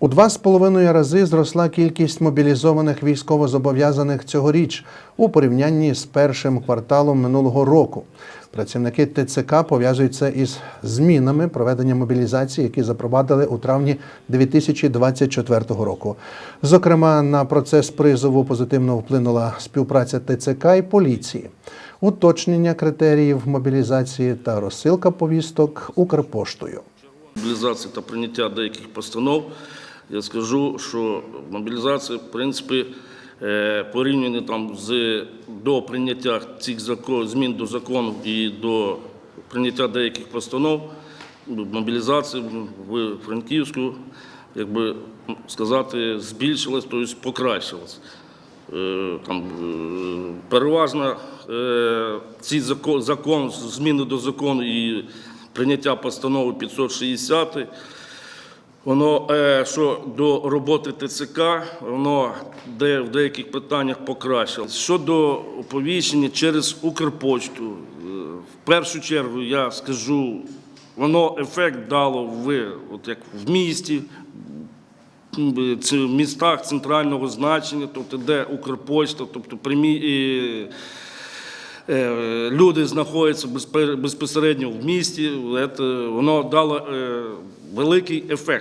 У два з половиною рази зросла кількість мобілізованих військовозобов'язаних цьогоріч у порівнянні з першим кварталом минулого року. Працівники ТЦК пов'язують це із змінами проведення мобілізації, які запровадили у травні 2024 року. Зокрема, на процес призову позитивно вплинула співпраця ТЦК і поліції, уточнення критеріїв мобілізації та розсилка повісток Укрпоштою. мобілізації та прийняття деяких постанов, я скажу, що мобілізація, в принципі, е, порівняно там з до прийняття цих закон, змін до закону і до прийняття деяких постанов, мобілізація в Франківську, якби сказати, збільшилась, тобто покращилась. Е, Там е, переважно ці закон, закон, зміни до закону і прийняття постанови 560, воно е, що до роботи ТЦК, воно де в деяких питаннях покращилось. Щодо оповіщення через Укрпочту, е, в першу чергу я скажу, воно ефект дало в, от як в місті, в містах центрального значення, тобто де Укрпочта, тобто прямі, е, люди знаходяться безпосередньо в місті, воно дало великий ефект.